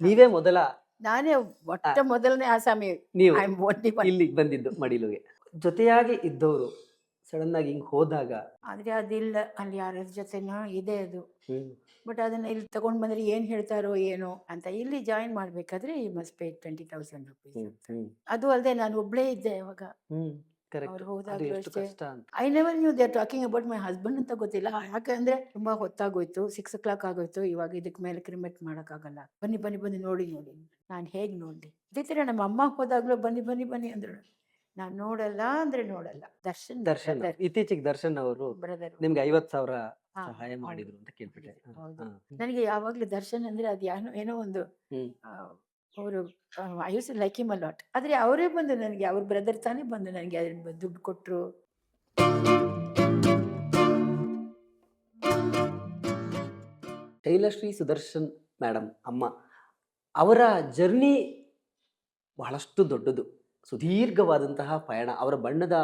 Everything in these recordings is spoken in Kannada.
ನೀವೇ ಮೊದಲ ನಾನೇ ಒಟ್ಟ ಮೊದಲನೇ ಆಸಾಮಿ. ನೀವು ಇಲ್ಲಿ ಇಲ್ಲಿಗೆ ಬಂದಿದ್ದು ಮಡಿಲುಗೆ. ಜೊತೆಯಾಗಿ ಇದ್ದವರು ಸಡನ್ ಆಗಿ ಹಿಂಗ್ ಹೋದಾಗ ಆದ್ರೆ ಅದಿಲ್ಲ ಅಲ್ಲಿ ಯಾರ ಜೊತೆನೋ ಇದೆ ಅದು. ಬಟ್ ಅದನ್ನ ಇಲ್ಲಿ ತಗೊಂಡ್ ಬಂದ್ರೆ ಏನ್ ಹೇಳ್ತಾರೋ ಏನೋ ಅಂತ ಇಲ್ಲಿ ಜಾಯಿನ್ ಮಾಡ್ಬೇಕಾದ್ರೆ ಈ must pay twenty thousand rupees ಅದು ಅಲ್ಲದೆ ನಾನು ಒಬ್ಳೇ ಇದ್ದೆ ಅವಾಗ. I never knew they are talking about my husband ಅಂತ ಗೊತ್ತಿಲ್ಲ. ಯಾಕಂದ್ರೆ ತುಂಬಾ ಹೊತ್ತಾಗೋಯ್ತು. ಸಿಕ್ಸ್ ಓ ಕ್ಲಾಕ್ ಆಗೋಯ್ತು. ಇವಾಗ ಇದಕ್ಕೆ ಮೇಲೆ ಕ್ರಿಮೆಟ್ ಆಗಲ್ಲ ಬನ್ನಿ ಬನ್ನಿ ಬನ್ನಿ ನೋಡಿ ನೋಡಿ. ನಾನು ಹೇಗ್ ನೋಡಿ ಅದೇ ಥರ ನಮ್ಮ ಅಮ್ಮ ಹೋದಾಗ್ಲೂ ಬನ್ನಿ ಬನ್ನಿ ಬನ್ನಿ ಅಂದ್ರು. ನಾನು ನೋಡಲ್ಲ ಅಂದ್ರೆ ನೋಡಲ್ಲ. ದರ್ಶನ್ ದರ್ಶನ್ ಇತ್ತೀಚೆಗೆ ದರ್ಶನ್ ಅವರು ನಿಮ್ಗೆ ಐವತ್ ಸಾವಿರ ಸಹಾಯ ಮಾಡಿದ್ರು ಅಂತ ಕೇಳ್ಬಿಟ್ಟೆ. ನನಗೆ ಯಾವಾಗ್ಲೂ ದರ್ಶನ್ ಅಂದ್ರೆ ಅದು ಏನೋ ಏನೋ ಒಂದು. ಅವರು I use like him a lot ಆದರೆ ಅವರೇ ಬಂದು ನನಗೆ, ಅವ್ರ ಬ್ರದರ್ ತಾನೇ ಬಂದು ನನಗೆ ಅದ್ರ ದುಡ್ಡು ಕೊಟ್ಟರು ಶೈಲಶ್ರೀ ಸುದರ್ಶನ್ ಮೇಡಮ್ ಅಮ್ಮ, ಅವರ ಜರ್ನಿ ಬಹಳಷ್ಟು ದೊಡ್ಡದು. ಸುದೀರ್ಘವಾದಂತಹ ಪಯಣ. ಅವರ ಬಣ್ಣದ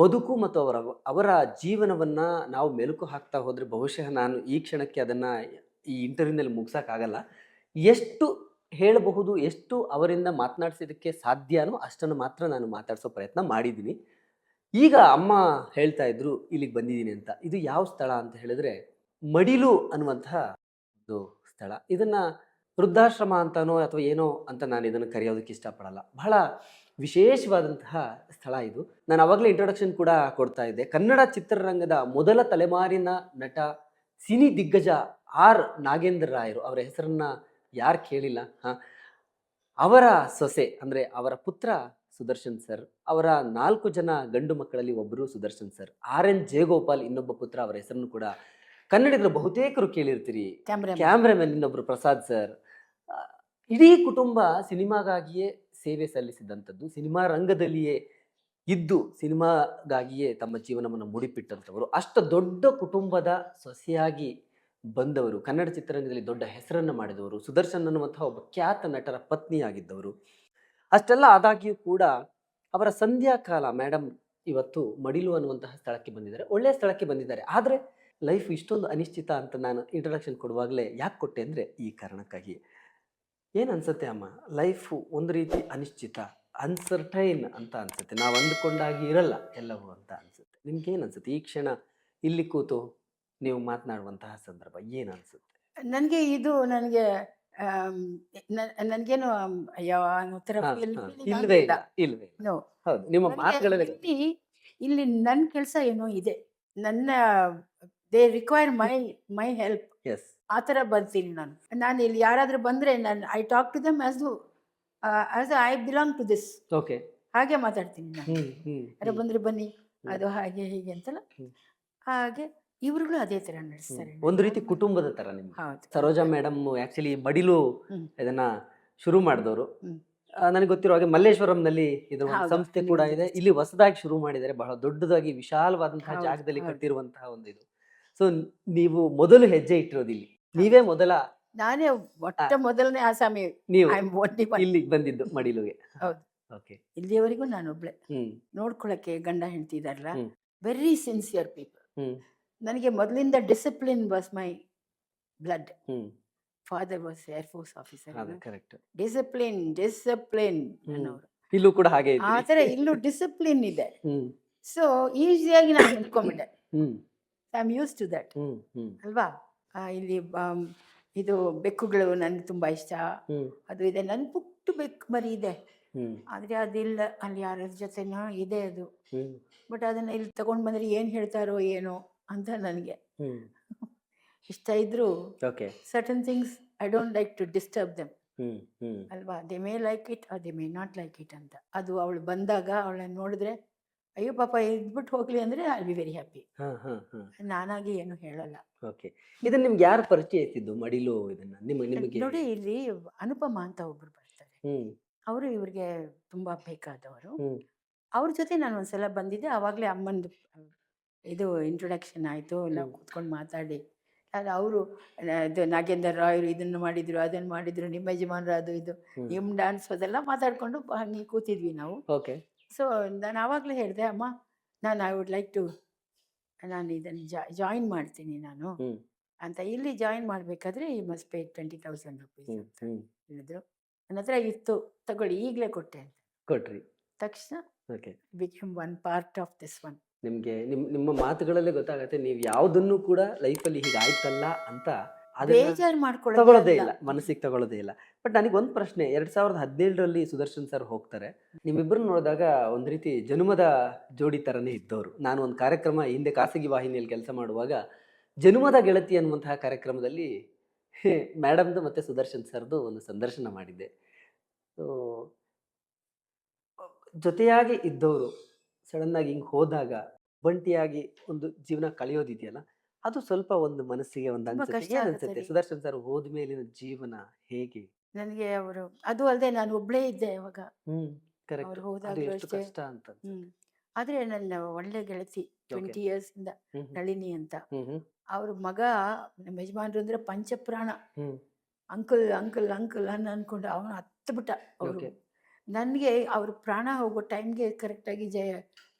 ಬದುಕು ಮತ್ತು ಅವರ ಅವರ ಜೀವನವನ್ನು ನಾವು ಮೆಲುಕು ಹಾಕ್ತಾ ಹೋದರೆ ಬಹುಶಃ ನಾನು ಈ ಕ್ಷಣಕ್ಕೆ ಅದನ್ನು ಈ ಇಂಟರ್ವ್ಯೂನಲ್ಲಿ ಮುಗಿಸೋಕ್ಕಾಗಲ್ಲ. ಎಷ್ಟು ಹೇಳಬಹುದು ಎಷ್ಟು ಅವರಿಂದ ಮಾತನಾಡಿಸೋದಕ್ಕೆ ಸಾಧ್ಯನೋ ಅಷ್ಟನ್ನು ಮಾತ್ರ ನಾನು ಮಾತಾಡಿಸೋ ಪ್ರಯತ್ನ ಮಾಡಿದ್ದೀನಿ. ಈಗ ಅಮ್ಮ ಹೇಳ್ತಾ ಇದ್ರು, ಇಲ್ಲಿಗೆ ಬಂದಿದ್ದೀನಿ ಅಂತ. ಇದು ಯಾವ ಸ್ಥಳ ಅಂತ ಹೇಳಿದ್ರೆ ಮಡಿಲು ಅನ್ನುವಂತಹ ಒಂದು ಸ್ಥಳ. ಇದನ್ನ ವೃದ್ಧಾಶ್ರಮ ಅಂತಾನೋ ಅಥವಾ ಏನೋ ಅಂತ ನಾನು ಇದನ್ನು ಕರೆಯೋದಕ್ಕೆ ಇಷ್ಟಪಡಲ್ಲ. ಬಹಳ ವಿಶೇಷವಾದಂತಹ ಸ್ಥಳ ಇದು. ನಾನು ಅವಾಗಲೇ ಇಂಟ್ರೊಡಕ್ಷನ್ ಕೂಡ ಕೊಡ್ತಾ ಇದ್ದೆ. ಕನ್ನಡ ಚಿತ್ರರಂಗದ ಮೊದಲ ತಲೆಮಾರಿನ ನಟ ಸಿನಿ ದಿಗ್ಗಜ ಆರ್ ನಾಗೇಂದ್ರ ರಾಯರು, ಅವರ ಹೆಸರನ್ನ ಯಾರು ಕೇಳಿಲ್ಲ ಹಾ. ಅವರ ಸೊಸೆ ಅಂದರೆ ಅವರ ಪುತ್ರ ಸುದರ್ಶನ್ ಸರ್ ಅವರ ನಾಲ್ಕು ಜನ ಗಂಡು ಮಕ್ಕಳಲ್ಲಿ ಒಬ್ಬರು Sudarshan sir. R N Jayagopal ಇನ್ನೊಬ್ಬ ಪುತ್ರ ಅವರ ಹೆಸರನ್ನು ಕೂಡ ಕನ್ನಡಿಗರು ಬಹುತೇಕರು ಕೇಳಿರ್ತೀರಿ. ಕ್ಯಾಮ್ರಾ ಕ್ಯಾಮ್ರಾಮನ್ ಇನ್ನೊಬ್ಬರು ಪ್ರಸಾದ್ ಸರ್. ಇಡೀ ಕುಟುಂಬ ಸಿನಿಮಾಗಾಗಿಯೇ ಸೇವೆ ಸಲ್ಲಿಸಿದಂಥದ್ದು ಸಿನಿಮಾ ರಂಗದಲ್ಲಿಯೇ ಇದ್ದು ಸಿನಿಮಾಗಾಗಿಯೇ ತಮ್ಮ ಜೀವನವನ್ನು ಮುಡಿಪಿಟ್ಟಂಥವರು. ಅಷ್ಟು ದೊಡ್ಡ ಕುಟುಂಬದ ಸೊಸೆಯಾಗಿ ಬಂದವರು, ಕನ್ನಡ ಚಿತ್ರರಂಗದಲ್ಲಿ ದೊಡ್ಡ ಹೆಸರನ್ನು ಮಾಡಿದವರು, ಸುದರ್ಶನ್ ಅನ್ನುವಂತಹ ಒಬ್ಬ ಖ್ಯಾತ ನಟರ ಪತ್ನಿಯಾಗಿದ್ದವರು. ಅಷ್ಟೆಲ್ಲ ಆದಾಗ್ಯೂ ಕೂಡ ಅವರ ಸಂಧ್ಯಾಕಾಲ ಮೇಡಮ್ ಇವತ್ತು ಮಡಿಲು ಅನ್ನುವಂತಹ ಸ್ಥಳಕ್ಕೆ ಬಂದಿದ್ದಾರೆ. ಒಳ್ಳೆಯ ಸ್ಥಳಕ್ಕೆ ಬಂದಿದ್ದಾರೆ. ಆದರೆ ಲೈಫ್ ಇಷ್ಟೊಂದು ಅನಿಶ್ಚಿತ ಅಂತ ನಾನು ಇಂಟ್ರಡಕ್ಷನ್ ಕೊಡುವಾಗಲೇ ಯಾಕೆ ಕೊಟ್ಟೆ ಅಂದರೆ ಈ ಕಾರಣಕ್ಕಾಗಿ. ಏನು ಅನ್ಸುತ್ತೆ ಅಮ್ಮ? ಲೈಫು ಒಂದು ರೀತಿ ಅನಿಶ್ಚಿತ ಅನ್ಸರ್ಟೈನ್ ಅಂತ ಅನ್ಸುತ್ತೆ. ನಾವು ಅಂದುಕೊಂಡಾಗಿ ಇರಲ್ಲ ಎಲ್ಲವೂ ಅಂತ ಅನ್ಸುತ್ತೆ. ನಿಮ್ಗೇನು ಅನ್ಸುತ್ತೆ? ಈ ಕ್ಷಣ ಇಲ್ಲಿ ಕೂತು ನೀವು ಮಾತನಾಡುವಂತಹ ಸಂದರ್ಭ ಏನು ಅನಿಸುತ್ತೆ? ನನಗೆ ಇದು ನನಗೆ ನನಗೇನು ಅಯ್ಯೋ feel- ಇಲ್ವೇ ಹೌದು ನಿಮ್ಮ ಮಾತುಗಳಲ್ಲಿ ಇಲ್ಲಿ ನನ್ನ ಕೆಲಸ ಏನೋ ಇದೆ. ನನ್ನ they require my my help yes ಆ ಥರ ಬರ್ತೀನಿ ನಾನು. ನಾನು ಇಲ್ಲಿ ಯಾರಾದರೂ ಬಂದರೆ ನಾನು I talk to them as as I belong to this okay ಹಾಗೆ ಮಾತಾಡ್ತೀನಿ ನಾನು. ಯಾರು. ಬಂದರೆ ಬನ್ನಿ. ಅದು ಹಾಗೆ ಹೀಗೆ ಅಂತಲ್ಲ. ಹಾಗೆ ಇವ್ರುಗಳು ಅದೇ ತರ. ನಡೆಸ್ತಾರೆ ಒಂದು ರೀತಿ ಕುಟುಂಬದ ತರ ನಿಮ್ಗೆ. ಹೌದು. ಸರೋಜಾ ಮೇಡಮ್ ಆಕ್ಚುಲಿ ಮಡಿಲು ಇದನ್ನ ಶುರು ಮಾಡಿದವರು. ನನಗೆ ಗೊತ್ತಿರೋ ಹಾಗೆ ಮಲ್ಲೇಶ್ವರಂನಲ್ಲಿ ಇದು ಒಂದು ಸಂಸ್ಥೆ ಕೂಡ ಇದೆ. ಇಲ್ಲಿ ಹೊಸದಾಗಿ ಶುರು ಮಾಡಿದ್ದಾರೆ ಬಹಳ ದೊಡ್ಡದಾಗಿ ವಿಶಾಲವಾದಂತಹ ಜಾಗದಲ್ಲಿ. ಕಟ್ಟಿರುವಂತಹ ಒಂದು ಇದು. ಸೊ ನೀವು ಮೊದಲು ಹೆಜ್ಜೆ ಇಟ್ಟಿರೋದು ಇಲ್ಲಿ. ನೀವೇ ಮೊದಲ ನಾನೇ ಮೊಟ್ಟ ಮೊದಲನೇ ಆಸಾಮಿ. ನೀವು ಇಲ್ಲಿಗೆ ಬಂದಿದ್ದು ಮಡಿಲುಗೆ. ಹೌದು. ಓಕೆ ಇಲ್ಲಿಯವರೆಗೂ ನಾನು ಒಬ್ಳೆ ಹ್ಮ್. ನೋಡ್ಕೊಳಕ್ಕೆ ಗಂಡ ಹೆಂಡತಿ ಇದಾರಲ್ಲ. ವೆರಿ ಸಿನ್ಸಿಯರ್ ಪೀಪಲ್ ನನಗೆ ಮೊದಲಿಂದ discipline was my blood. Father was air force officer correct. Discipline discipline. ಅನ್ನೋರು. ಇಲ್ಲೂ ಕೂಡ ಹಾಗೆ ಆ. ಥರ ಇಲ್ಲೂ ಡಿಸಿಪ್ಲಿನ್ ಇದೆ. ಸೊ ಈಸಿಯಾಗಿ ನಾನು ನಿಂತ್ಕೊಂಡ್ಬಿಟ್ಟೆ I am use to that ಅಲ್ವಾ? ಇಲ್ಲಿ ಇದು ಬೆಕ್ಕುಗಳು ನನಗೆ ತುಂಬ ಇಷ್ಟ. ಅದು ಇದೆ. ನನ್ನ ಪುಟ್ಟು ಬೆಕ್ಕು ಮರಿ ಇದೆ. ಆದ್ರೆ ಅದಿಲ್ಲ. ಅಲ್ಲಿ ಯಾರ ಜೊತೆನೋ ಇದೆ ಅದು. ಬಟ್ ಅದನ್ನ ಇಲ್ಲಿ ತಗೊಂಡ್ ಬಂದರೆ ಏನು ಹೇಳ್ತಾರೋ ಏನೋ. ಅಂತ ನನಗೆ. ಇಷ್ಟ ಇದ್ರು okay certain things I don't like to disturb them ಅಲ್ವಾ? They may like it or they may not like it ಅಂತ. ಅದು ಅವಳು ಬಂದಾಗ ಅವಳನ್ನ ನೋಡಿದ್ರೆ ಅಯ್ಯೋ ಪಾಪ ಇದ್ಬಿಟ್ಟು ಹೋಗ್ಲಿ ಅಂದ್ರೆ ಐ ಬಿ ವೆರಿ ಹ್ಯಾಪಿ ನಾನಾಗಿ ಏನು ಹೇಳಲ್ಲ. ಓಕೆ ಇದನ್ನ ನಿಮ್ಗೆ ಯಾರು ಪರಿಚಯಿಸಿದ್ದು ಮಡಿಲು ಇದನ್ನ? ನಿಮಗೆ ನಿಮಗೆ ನೋಡಿ ಇಲ್ಲಿ ಅನುಪಮ ಅಂತ ಒಬ್ರು ಬರ್ತಾರೆ. ಅವರು ಇವ್ರಿಗೆ ತುಂಬಾ ಬೇಕಾದವರು. ಅವ್ರ ಜೊತೆ ನಾನು ಒಂದ್ಸಲ ಬಂದಿದ್ದೆ ಅವಾಗ್ಲೇ ಅಮ್ಮಂದು ಇದು ಇಂಟ್ರೊಡಕ್ಷನ್ ಆಯಿತು ನಾವು. ಕೂತ್ಕೊಂಡು ಮಾತಾಡಿ. ಅದು ಅವರು ಇದು ನಾಗೇಂದ್ರ ರಾಯರು ಇದನ್ನು ಮಾಡಿದ್ರು ಅದನ್ನು ಮಾಡಿದ್ರು ನಿಮ್ಮ ಯಜಮಾನರು ಅದು ಇದು. ನಿಮ್ಮ ಡ್ಯಾನ್ಸ್ ಅದೆಲ್ಲ ಮಾತಾಡಿಕೊಂಡು ಹಂಗೆ ಕೂತಿದ್ವಿ ನಾವು. ಓಕೆ. ಸೊ ನಾನು ಆವಾಗಲೇ ಹೇಳಿದೆ ಅಮ್ಮ ನಾನು ಐ ವುಡ್ ಲೈಕ್ ಟು ನಾನು ಇದನ್ನು ಜಾಯಿನ್ ಮಾಡ್ತೀನಿ ನಾನು. ಅಂತ ಇಲ್ಲಿ ಜಾಯಿನ್ ಮಾಡಬೇಕಾದ್ರೆ ಈ must pay twenty thousand rupees ಅಂತ ಹೇಳಿದ್ರು. ನನ್ನ ಹತ್ರ ಇತ್ತು ತಗೊಳ್ಳಿ ಈಗಲೇ ಕೊಟ್ಟೆ ಅಂತ. ಕೊಟ್ರಿ. ತಕ್ಷಣ okay. Become one part of this one ನಿಮ್ಗೆ ನಿಮ್ ನಿಮ್ಮ ಮಾತುಗಳಲ್ಲೇ ಗೊತ್ತಾಗತ್ತೆ ನೀವು ಯಾವುದನ್ನು ಕೂಡ ಲೈಫಲ್ಲಿ ಹೀಗೆ ಆಯ್ತಲ್ಲ ಅಂತ ಬೇಜಾರು ತಗೊಳ್ಳೋದೇ ಇಲ್ಲ. ಮನಸ್ಸಿಗೆ ತಗೊಳ್ಳೋದೇ ಇಲ್ಲ. ಬಟ್ ನನಗೆ ಒಂದು ಪ್ರಶ್ನೆ ಎರಡ್ ಸಾವಿರದ ಹದಿನೇಳರಲ್ಲಿ ಸುದರ್ಶನ್ ಸರ್ ಹೋಗ್ತಾರೆ. ನಿಮ್ಮಿಬ್ಬರು ನೋಡಿದಾಗ ಒಂದು ರೀತಿ ಜನುಮದ ಜೋಡಿ ಥರನೇ ಇದ್ದವರು. ನಾನು ಒಂದು ಕಾರ್ಯಕ್ರಮ ಹಿಂದೆ ಖಾಸಗಿ ವಾಹಿನಿಯಲ್ಲಿ ಕೆಲಸ ಮಾಡುವಾಗ ಜನುಮದ ಗೆಳತಿ ಅನ್ನುವಂತಹ ಕಾರ್ಯಕ್ರಮದಲ್ಲಿ ಮೇಡಮ್ದು ಮತ್ತು ಸುದರ್ಶನ್ ಸರ್ದು ಒಂದು ಸಂದರ್ಶನ ಮಾಡಿದ್ದೆ. ಸೊ ಜೊತೆಯಾಗಿ ಇದ್ದವರು ಸಡನ್ನಾಗಿ ಹಿಂಗೆ ಹೋದಾಗ ಬಂಟಿಯಾಗಿ ಒಂದು ಜೀವನ ಕಳೆಯೋದಿದೆಯಲ್ಲ ಅದು ಸ್ವಲ್ಪ ಒಂದು ಮನಸ್ಸಿಗೆ ಒಂದು ಅನ್ಸುತ್ತೆ. ಕಷ್ಟ ಏನ್ ಅನ್ಸುತ್ತೆ? ಸುದರ್ಶನ್ ಸರ್ ಹೋದ ಮೇಲಿನ ಜೀವನ ಹೇಗೆ? ನನಗೆ ಅವರು ಅದು ಅಲ್ಲದೆ ನಾನು ಒಬ್ಳೇ ಇದ್ದೆ ಅವಾಗ. ಹ್ಮ್ ಕರೆಕ್ಟ್ ಅವ್ರು ಅದು ಹೋದಾಗಲೂ ಅಷ್ಟೇ. ಕಷ್ಟ ಅಂತ ಹ್ಮ್ ಆದ್ರೆ ನನ್ನ ಒಳ್ಳೆ ಗೆಳತಿ ಟ್ವೆಂಟಿ ಇಯರ್ಸ್ ಇಂದ ಹ್ಮ್ ಹ್ಮ್. ನಳಿನಿ ಅಂತ ಹ್ಮ್ ಹ್ಮ್. ಅವ್ರ ಮಗ ನಮ್ಮ ಯಜಮಾನ್ರು ಅಂದ್ರೆ ಪಂಚಪ್ರಾಣ. ಹ್ಮ್. ಅಂಕಲ್ ಅಂಕಲ್ ಅಂಕಲ್ ಅನ್ನ ಅನ್ಕೊಂಡು ಅವನು ಹತ್ತು ಬಿಟ್ಟ ಅವರು. Okay. ನನಗೆ ಅವ್ರ ಪ್ರಾಣ ಹೋಗೋ ಟೈಮ್ಗೆ ಕರೆಕ್ಟಾಗಿ ಜಯ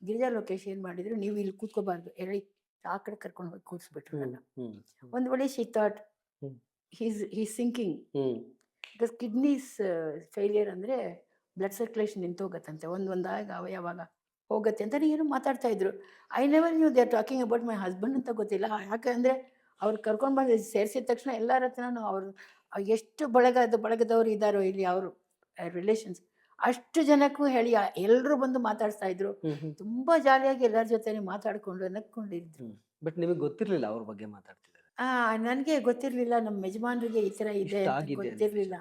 ಗಿರಿಜಾ ಲೋಕೇಶ್ ಏನು ಮಾಡಿದ್ರು ನೀವು ಇಲ್ಲಿ ಕೂತ್ಕೋಬಾರ್ದು ಎಳಿ ಆ ಕಡೆ ಕರ್ಕೊಂಡು ಹೋಗಿ ಕೂರಿಸ್ಬಿಟ್ರು ನನ್ನ. ಒಂದು ವೇಳೆ she thought he's he's he sinking because kidneys failure ಅಂದರೆ ಬ್ಲಡ್ ಸರ್ಕ್ಯುಲೇಷನ್ ನಿಂತೋಗತ್ತಂತೆ. ಒಂದು ಒಂದಾಗ ಅವಯವಾಗ ಹೋಗುತ್ತೆ ಅಂತ ಏನು ಮಾತಾಡ್ತಾ ಇದ್ರು. I never knew they are talking about my husband ಅಂತ ಗೊತ್ತಿಲ್ಲ. ಯಾಕಂದರೆ ಅವ್ರು ಕರ್ಕೊಂಡು ಬಂದು ಸೇರಿಸಿದ ತಕ್ಷಣ ಎಲ್ಲರ ಹತ್ರನೂ ಅವರು ಎಷ್ಟು ಬಳಗದ ಬಳಗದವ್ರು ಇದ್ದಾರೋ ಇಲ್ಲಿ ಅವರು ರಿಲೇಷನ್ಸ್ ಅಷ್ಟು ಜನಕ್ಕೂ ಹೇಳಿ ಎಲ್ಲರೂ ಬಂದು ಮಾತಾಡ್ತಾ ಇದ್ರು. ಹ್ಮ್ ಜಾಲಿಯಾಗಿ ಎಲ್ಲರ ಜೊತೆ ಮಾತಾಡ್ಕೊಂಡು ನಕ್ಕೊಂಡಿದ್ರು ಬಟ್ ನಿಮಗೆ ಗೊತ್ತಿರ್ಲಿಲ್ಲ ಅವ್ರ ಬಗ್ಗೆ ಮಾತಾಡ್ತಿದ್ರು ಆ ನನಗೆ ಗೊತ್ತಿರಲಿಲ್ಲ ನಮ್ಮ ಯಜಮಾನ್ರಿಗೆ ಈ ತರ ಇದೆ ಗೊತ್ತಿರ್ಲಿಲ್ಲ.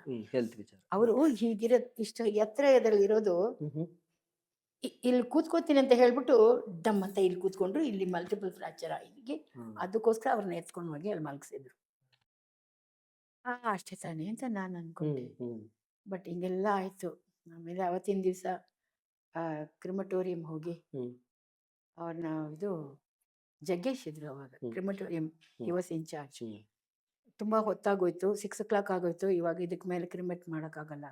ಅವರು ಹೀಗಿರೋ ಇಷ್ಟ ಎತ್ತರ ಇದ್ರಲ್ಲಿ ಇರೋದು ಇಲ್ಲಿ ಕೂತ್ಕೋತೀನಿ ಅಂತ ಹೇಳ್ಬಿಟ್ಟು ಡಮ್ ಅಂತ ಇಲ್ಲಿ ಕೂತ್ಕೊಂಡ್ರು ಇಲ್ಲಿ ಮಲ್ಟಿಪಲ್ ಫ್ರಾಕ್ಚರ್ ಹೀಗೆ ಅದಕ್ಕೋಸ್ಕರ ಅವ್ರನ್ನ ಎತ್ಕೊಂಡು ಹೋಗಿ ಅಲ್ಲಿ ಮಲಗಿಸಿದ್ರು. ಹಾ ಅಷ್ಟೇ ತಾನೇ ಅಂತ ನಾನು ಅನ್ಕೊಂಡೆ. ಬಟ್ ಹಿಂಗೆಲ್ಲ ಆಯಿತು. ಆಮೇಲೆ ಅವತ್ತಿನ ದಿವಸ ಕ್ರಿಮಟೋರಿಯಂ ಹೋಗಿ. ಅವ್ರನ್ನ ಇದು ಜಗ್ಗೇಶ್ ಇದ್ರು ಅವಾಗ. ಕ್ರಿಮಟೋರಿಯಂ ಹಿ ವಾಸ್ ಇನ್ಚಾರ್ಜ್ ತುಂಬಾ ಹೊತ್ತಾಗೋಯ್ತು ಸಿಕ್ಸ್ ಓ ಕ್ಲಾಕ್ ಆಗೋಯ್ತು ಇವಾಗ ಇದಕ್ಕೆ ಮೇಲೆ ಕ್ರಿಮೆಟ್ ಮಾಡೋಕ್ಕಾಗಲ್ಲ.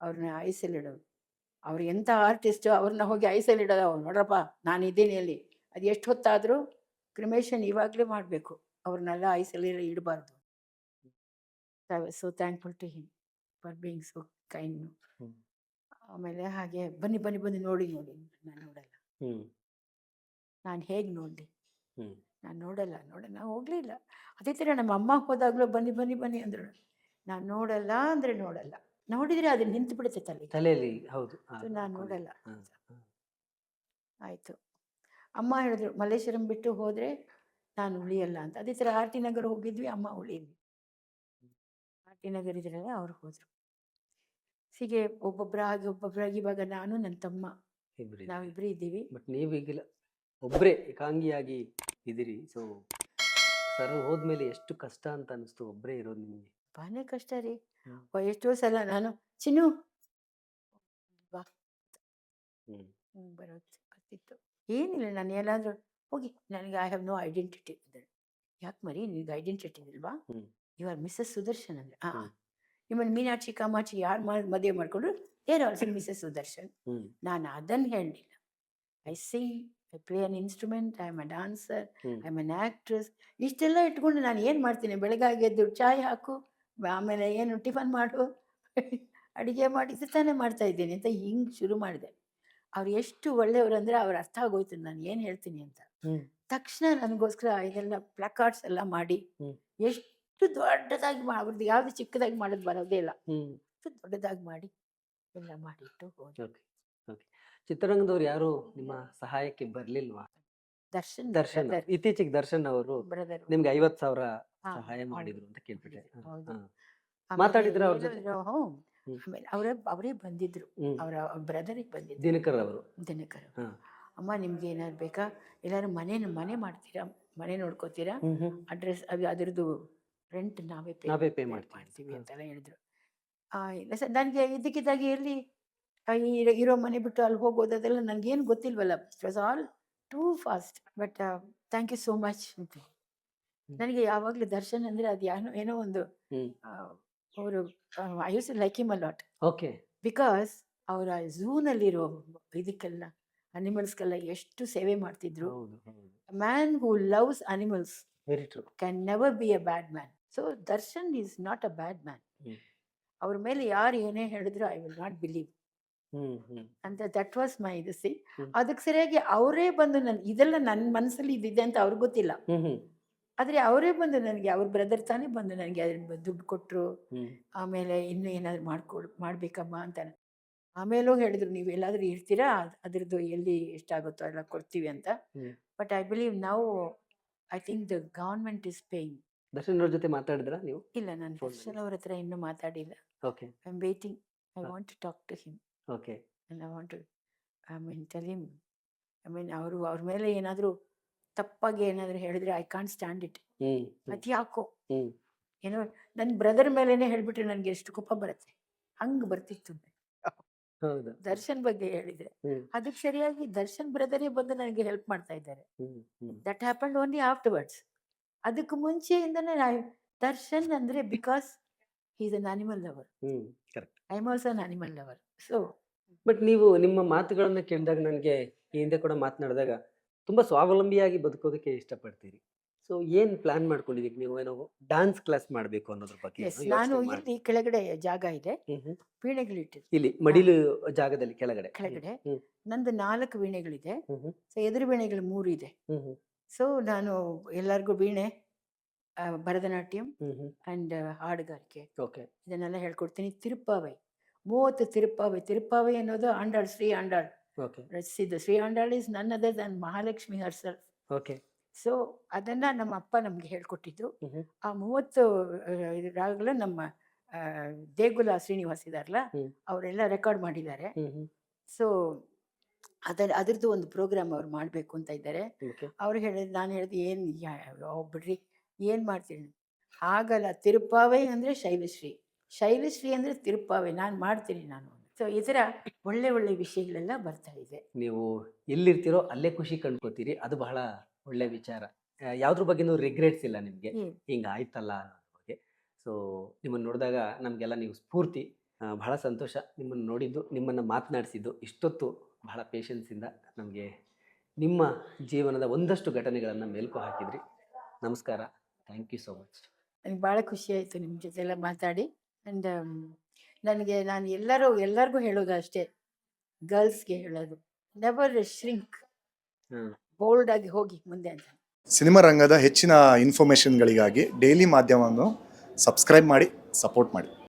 ಅವ್ರನ್ನ ಐಸಲ್ ಇಡೋದು. ಅವ್ರು ಎಂಥ ಆರ್ಟಿಸ್ಟ್ ಅವ್ರನ್ನ ಹೋಗಿ ಐಸಲ್ ಇಡೋದು ಅವ್ರು ನೋಡ್ರಪ್ಪ ನಾನು ಇದ್ದೀನಿ ಅಲ್ಲಿ. ಅದು ಎಷ್ಟು ಹೊತ್ತಾದರೂ ಕ್ರಿಮೇಷನ್ ಇವಾಗಲೇ ಮಾಡಬೇಕು. ಅವ್ರನ್ನೆಲ್ಲ ಐಸಲ್ಲಿ ಇಡಬಾರ್ದು. So thankful to him for being so kind. ಆಮೇಲೆ ಹಾಗೆ ಬನ್ನಿ ಬನ್ನಿ ಬನ್ನಿ ನೋಡಿ ನೋಡಿ ನಾನು ನೋಡಲ್ಲ. ನಾನು ಹೇಗೆ ನೋಡಲಿ. ನಾನು ನೋಡಲ್ಲ ನೋಡಲ್ಲ ಹೋಗ್ಲಿಲ್ಲ ಅದೇ ಥರ ನಮ್ಮ ಅಮ್ಮ ಹೋದಾಗಲೂ ಬನ್ನಿ ಬನ್ನಿ ಬನ್ನಿ ಅಂದ್ರು. ನಾನು ನೋಡಲ್ಲ ಅಂದರೆ ನೋಡಲ್ಲ. ನೋಡಿದರೆ ಅದು ನಿಂತು ಬಿಡುತ್ತೆ ತಲೆ ತಲೆಯಲ್ಲಿ ಹೌದು. ನಾನು. ನೋಡಲ್ಲ. ಆಯಿತು. ಅಮ್ಮ ಹೇಳಿದ್ರು ಮಲ್ಲೇಶ್ವರಂ ಬಿಟ್ಟು ಹೋದರೆ ನಾನು ಉಳಿಯಲ್ಲ ಅಂತ. ಅದೇ ಥರ ಆರ್ ಟಿ ನಗರ್ ಹೋಗಿದ್ವಿ ಅಮ್ಮ ಉಳಿಯಲಿ ಆರ್ ಟಿ ನಗರ್ ಇದ್ರಲ್ಲ ಅವ್ರು ಹೋದರು. ಹೀಗೆ ಒಬ್ಬೊಬ್ಬರಾಗಿ ಒಬ್ಬೊಬ್ಬರಾಗಿ ಇವಾಗ ನಾನು ನನ್ನ ತಮ್ಮ. ಇಬ್ರು ನಾವಿಬ್ಬರೇ ಇದ್ದೀವಿ. ಬಟ್ ನೀವು ಈಗಿಲ್ಲ ಒಬ್ಬರೇ ಏಕಾಂಗಿಯಾಗಿ ಇದ್ದೀರಿ. ಸೊ ಸರ್ ಹೋದ್ಮೇಲೆ ಎಷ್ಟು ಕಷ್ಟ ಅಂತ ಅನಿಸ್ತು ಒಬ್ಬರೇ ಇರೋದು ನಿಮಗೆ? ಬಾನೇ ಕಷ್ಟ ರೀ. ಎಷ್ಟೋ ಸಲ ನಾನು? ಚಿನ್ನು? ಬಾ. ಹ್ಮ್. ಹ್ಮ್, ಬರೋದು ಬರ್ತಿತ್ತು ಏನಿಲ್ಲ ನಾನು ಎಲ್ಲಾದರೂ ಹೋಗಿ ನನಗೆ ಐ ಹ್ಯಾವ್ ನೋ ಐಡೆಂಟಿಟಿ ಅಂದರೆ ಯಾಕೆ ಮರಿ ನಿನಗೆ ಐಡೆಂಟಿಟಿ ಇಲ್ವಾ? ಹ್ಮ್. ಯು ಆರ್ ಮಿಸ್ಸಸ್ ಸುದರ್ಶನ್ ಅಂದ್ರೆ. ಹಾಂ ಹ್ಮ್. ನಿಮ್ಮನ್ನು ಮೀನಾಕ್ಷಿ ಕಾಮಾಕ್ಷಿ ಯಾರು ಮದುವೆ ಮಾಡಿಕೊಂಡ್ರು? ದೇರ್ ಆಲ್ಸೋ ಮಿಸಸ್ ಸುದರ್ಶನ್ ನಾನು ಅದನ್ನು ಹೇಳಲಿಲ್ಲ. I see I play an instrument I am a dancer I am an actress ಇಷ್ಟೆಲ್ಲ ಇಟ್ಕೊಂಡು ನಾನು ಏನು ಮಾಡ್ತೀನಿ? ಬೆಳಗಾಗಿ ಎದ್ದು ಚಾಯ್ ಹಾಕು ಆಮೇಲೆ ಏನು ಟಿಫನ್ ಮಾಡು? ಅಡುಗೆ ಮಾಡಿ ಇದು ತಾನೇ ಮಾಡ್ತಾ ಇದ್ದೀನಿ ಅಂತ ಹಿಂಗೆ ಶುರು ಮಾಡಿದೆ. ಅವ್ರು ಎಷ್ಟು ಒಳ್ಳೆಯವರು ಅಂದರೆ ಅವ್ರು ಅರ್ಥ ಆಗೋಯ್ತು ನಾನು ಏನು ಹೇಳ್ತೀನಿ ಅಂತ. ತಕ್ಷಣ ನನಗೋಸ್ಕರ ಇದೆಲ್ಲ ಪ್ಲಕಾರ್ಡ್ಸ್ ಎಲ್ಲ ಮಾಡಿ ಹ್ಮ್. ಎಷ್ಟು ದೊಡ್ಡದಾಗಿ ಅವ್ರದ್ದು ಯಾವುದು ಚಿಕ್ಕದಾಗಿ ಮಾಡೋದು ಬರೋದೇ ಇಲ್ಲ. ಅಷ್ಟು ದೊಡ್ಡದಾಗಿ ಮಾಡಿ ಎಲ್ಲ ಮಾಡಿಟ್ಟು ಓಕೆ ಓಕೆ. ಚಿತ್ರರಂಗದವ್ರು ಯಾರು ನಿಮ್ಮ ಸಹಾಯಕ್ಕೆ ಬರ್ಲಿಲ್ವಾ? ದರ್ಶನ್ ದರ್ಶನ್ ಇತ್ತೀಚೆಗೆ ದರ್ಶನ್ ಅವರು ಬ್ರದರ್. ನಿಮ್ಗೆ ಐವತ್ ಸಾವಿರ ಸಹಾಯ ಮಾಡಿದ್ರು ಅಂತ ಕೇಳ್ಬಿಟ್ಟೆ ಮಾತಾಡಿದ್ರ. ಅವ್ರ ಜೊತೆ? ಆಮೇಲೆ ಅವರೇ ಅವರೇ ಬಂದಿದ್ರು. ಅವರ ಬ್ರದರಿಗೆ ಬಂದಿದ್ರು. ದಿನಕರ್ ಅವರು? ದಿನಕರ್ ಅಮ್ಮ ನಿಮ್ಗೆ ಏನಾದ್ರು ಬೇಕಾ? ಎಲ್ಲಾರು ಮನೆ ಮನೆ ಮಾಡ್ತೀರಾ? ಮನೆ ನೋಡ್ಕೋತೀರಾ? ಅಡ್ರೆಸ್ ಅದು ಅದರದ್ದು ರೆಂಟ್ ನಾವೇ ಪೇ ನಾವೇ ಪೇ ಮಾಡ್ತೀವಿ. ಅಂತೆಲ್ಲ ಹೇಳಿದ್ರು. ಇಲ್ಲ ಸರ್ ನನಗೆ ಇದಕ್ಕಿದ್ದಾಗಿ ಎಲ್ಲಿ ಇರೋ ಮನೆ ಬಿಟ್ಟು ಅಲ್ಲಿ ಹೋಗೋದು ಅದೆಲ್ಲ ನನಗೇನು ಗೊತ್ತಿಲ್ವಲ್ಲ it was all too fast but thank you so much ಅಂತ ನನಗೆ ಯಾವಾಗಲೂ ದರ್ಶನ್ ಅಂದರೆ ಅದು ಏನೋ ಏನೋ ಒಂದು ಅವರು I use like him a lot okay. Because ಅವರ ಝೂನಲ್ಲಿರೋ ಇದಕ್ಕೆಲ್ಲ ಅನಿಮಲ್ಸ್ಗೆಲ್ಲ ಎಷ್ಟು ಸೇವೆ ಮಾಡ್ತಿದ್ರು. Man who loves animals very true can never be a bad man so Darshan is not a bad man. ಅವ್ರ ಮೇಲೆ ಯಾರು ಏನೇ ಹೇಳಿದ್ರು ಐ ವಿಲ್ ನಾಟ್ ಬಿಲೀವ್ ಅಂತ ದಟ್ ವಾಸ್ ಮೈ ಇದು ಸಿ ಅದಕ್ಕೆ ಸರಿಯಾಗಿ ಅವರೇ ಬಂದು ನನ್ ಇದೆಲ್ಲ ನನ್ನ ಮನಸ್ಸಲ್ಲಿ ಇದಿದೆ ಅಂತ ಅವ್ರಿಗೆ ಗೊತ್ತಿಲ್ಲ ಆದರೆ ಅವರೇ ಬಂದು ನನಗೆ ಅವ್ರ ಬ್ರದರ್ ತಾನೇ ಬಂದು ನನಗೆ ಅದ್ರ ದುಡ್ಡು ಕೊಟ್ಟರು ಆಮೇಲೆ ಇನ್ನೂ ಏನಾದ್ರು ಮಾಡ್ಕೊಡ್ ಮಾಡಬೇಕಮ್ಮ ಅಂತ ಆಮೇಲೂ ಹೇಳಿದ್ರು ನೀವು ಎಲ್ಲಾದ್ರೂ ಇರ್ತೀರಾ ಅದ್- ಅದ್ರದ್ದು ಎಲ್ಲಿ ಎಷ್ಟಾಗುತ್ತೋ ಎಲ್ಲ ಕೊಡ್ತೀವಿ ಅಂತ ಬಟ್ ಐ ಬಿಲೀವ್ ನಾವು I think the government is paying Darshan ಅವ್ರ ಜೊತೆ ಮಾತಾಡಿದ್ರಾ ನೀವು? ಇಲ್ಲ ನಾನು Phone ದರ್ಶನ್. ಅವ್ರ ಹತ್ರ ಇನ್ನೂ ಮಾತಾಡಿಲ್ಲ. Okay. I am waiting I ಹಾ. Want to talk to him okay. And I want to I mean tell him I mean ಅವರು ಅವ್ರ ಮೇಲೆ ಏನಾದರೂ ತಪ್ಪಾಗಿ ಏನಾದರೂ ಹೇಳಿದ್ರೆ I can't stand it hmm ಯಾಕೋ? ಹ್ಮ್. ಏನೋ ನನ್ನ ಬ್ರದರ್ ಮೇಲೇನೆ ಹೇಳ್ಬಿಟ್ರೆ ನನಗೆ ಎಷ್ಟು ಕೋಪ ಬರುತ್ತೆ. ಹಂಗೆ ಬರ್ತಿತ್ತು ಹೌದು. ದರ್ಶನ್ ಬಗ್ಗೆ ಹೇಳಿದ್ರೆ. ಹ್ಮ್. ಅದಕ್ಕೆ ಸರಿಯಾಗಿ ದರ್ಶನ್ ಬ್ರದರೇ ಬಂದು ನನಗೆ ಹೆಲ್ಪ್ ಮಾಡ್ತಾ ಇದ್ದಾರೆ. ಹ್ಮ್ ಹ್ಮ್. ದಟ್ ಹ್ಯಾಪನ್ ಓನ್ಲಿ ಆಫ್ಟರ್ವರ್ಡ್ಸ್ ಅದಕ್ಕೆ ಮುಂಚೆಯಿಂದನೇ ನಾನು ದರ್ಶನ್ ಅಂದರೆ because is an animal lover hmm correct I am also an animal lover so but ನೀವು ನಿಮ್ಮ ಮಾತುಗಳನ್ನ ಕೇಳಿದಾಗ ನನಗೆ ಈ ಹಿಂದೆ ಕೂಡ ಮಾತನಾಡಿದಾಗ ತುಂಬಾ ಸ್ವಾವಲಂಬಿಯಾಗಿ ಬದುಕೋದಕ್ಕೆ ಇಷ್ಟಪಡ್ತೀರಿ ಸೊ ಏನ್ ಪ್ಲಾನ್ ಮಾಡ್ಕೊಂಡಿದ್ದೀರಿ ನೀವು? ಏನೋ ಡಾನ್ಸ್ ಕ್ಲಾಸ್ ಮಾಡಬೇಕು ಅನ್ನೋದ್ರ ಬಗ್ಗೆ ಎಸ್ ನಾನು ಇಲ್ಲಿ ಕೆಳಗಡೆ ಜಾಗ ಇದೆ. ಹ್ಮ್ ಹ್ಮ್. ವೀಣೆಗಳಿಟ್ಟಿದ್ದು ಇಲ್ಲಿ ಮಡಿಲು ಜಾಗದಲ್ಲಿ ಕೆಳಗಡೆ. ಕೆಳಗಡೆ. ಹ್ಮ್. ನಂದು ನಾಲ್ಕು ವೀಣೆಗಳಿದೆ. ಹ್ಮ್ ಹ್ಮ್. ಸೊ ಎದುರು ವೀಣೆಗಳು ಮೂರು ಇದೆ. ಹ್ಮ್ ಹ್ಮ್. ಸೊ ನಾನು ಎಲ್ಲರಿಗೂ ವೀಣೆ ಆ, ಭರತನಾಟ್ಯಂ ಅಂಡ್ ಹಾಡುಗಾರಿಕೆ. ಓಕೆ. ಇದನ್ನೆಲ್ಲ ಹೇಳ್ಕೊಡ್ತೀನಿ. ತಿರುಪ್ಪಾವೈ. ಮೂವತ್ತು ತಿರುಪ್ಪಾವೈ. ತಿರುಪ್ಪಾವೈ ಅನ್ನೋದು ಆಂಡಾಳ್ ಶ್ರೀ ಆಂಡಾಳ್. ಓಕೆ. ರಚಿಸಿದ್ದು Shri Andal is none other than Mahalakshmi herself. Okay. So ಅದನ್ನ ನಮ್ಮ ಅಪ್ಪ ನಮ್ಗೆ ಹೇಳ್ಕೊಟ್ಟಿದ್ದು. ಆ ಮೂವತ್ತು ಆ, ರಾಗಗಳು ನಮ್ಮ ಆ, ದೇಗುಲ ಶ್ರೀನಿವಾಸ್ ಇದಾರಲ್ಲ ಹ್ಮ್. ಅವರೆಲ್ಲ ರೆಕಾರ್ಡ್ ಮಾಡಿದ್ದಾರೆ. ಸೊ ಅದರ ಅದ್ರದ್ದು ಒಂದು ಪ್ರೋಗ್ರಾಮ್ ಅವ್ರು ಮಾಡಬೇಕು ಅಂತ ಇದ್ದಾರೆ. ಅವ್ರು ಹೇಳಿದ್ ನಾನು ಹೇಳಿದೆ ಏನು ಬಿಡ್ರಿ ಏನು ಮಾಡ್ತೀನಿ ಆಗಲ್ಲ ತಿರುಪಾವೆ ಅಂದರೆ ಶೈಲಶ್ರೀ. ಶೈಲಶ್ರೀ ಅಂದರೆ ತಿರುಪಾವೆ ನಾನು ಮಾಡ್ತೀನಿ ನಾನು ಸೊ ಈ ಥರ ಒಳ್ಳೆ ಒಳ್ಳೆ ವಿಷಯಗಳೆಲ್ಲ ಬರ್ತಾ ಇದೆ. ನೀವು ಎಲ್ಲಿರ್ತೀರೋ ಅಲ್ಲೇ ಖುಷಿ ಕಂಡ್ಕೋತೀರಿ. ಅದು ಬಹಳ ಒಳ್ಳೆ ವಿಚಾರ. ಯಾವ್ದ್ರ ಬಗ್ಗೆನೂ ರಿಗ್ರೆಟ್ಸ್ ಇಲ್ಲ ನಿಮಗೆ. ಹಿಂಗೆ ಹಿಂಗ ಆಯ್ತಲ್ಲ ಅನ್ನೋದ್ರ ಬಗ್ಗೆ. ಸೊ ನಿಮ್ಮನ್ನು ನೋಡಿದಾಗ ನಮಗೆಲ್ಲ ನೀವು ಸ್ಫೂರ್ತಿ ಬಹಳ ಸಂತೋಷ. ನಿಮ್ಮನ್ನು ನೋಡಿದ್ದು ನಿಮ್ಮನ್ನು ಮಾತನಾಡಿಸಿದ್ದು ಇಷ್ಟೊತ್ತು ಬಹಳ ಪೇಷನ್ಸಿಂದ ನಮಗೆ ನಿಮ್ಮ ಜೀವನದ ಒಂದಷ್ಟು ಘಟನೆಗಳನ್ನು ಮೇಲ್ಕು ಹಾಕಿದ್ರಿ. ನಮಸ್ಕಾರ. ಥ್ಯಾಂಕ್ ಯು ಸೋ ಮಚ್ ನನಗೆ ಭಾಳ ಖುಷಿ ಆಯಿತು ನಿಮ್ಮ ಜೊತೆ ಎಲ್ಲ ಮಾತಾಡಿ ಆ್ಯಂಡ್ ನನಗೆ ನಾನು ಎಲ್ಲರೂ ಎಲ್ಲರಿಗೂ ಹೇಳೋದು ಅಷ್ಟೇ. ಗರ್ಲ್ಸ್ಗೆ ಹೇಳೋದು. Never shrink. ಬೋಲ್ಡ್ ಆಗಿ ಹೋಗಿ ಮುಂದೆ ಅಂತ. ಸಿನಿಮಾ ರಂಗದ ಹೆಚ್ಚಿನ ಇನ್ಫಾರ್ಮೇಷನ್ಗಳಿಗಾಗಿ ಡೈಲಿ ಮಾಧ್ಯಮವನ್ನು ಸಬ್ಸ್ಕ್ರೈಬ್ ಮಾಡಿ ಸಪೋರ್ಟ್ ಮಾಡಿ.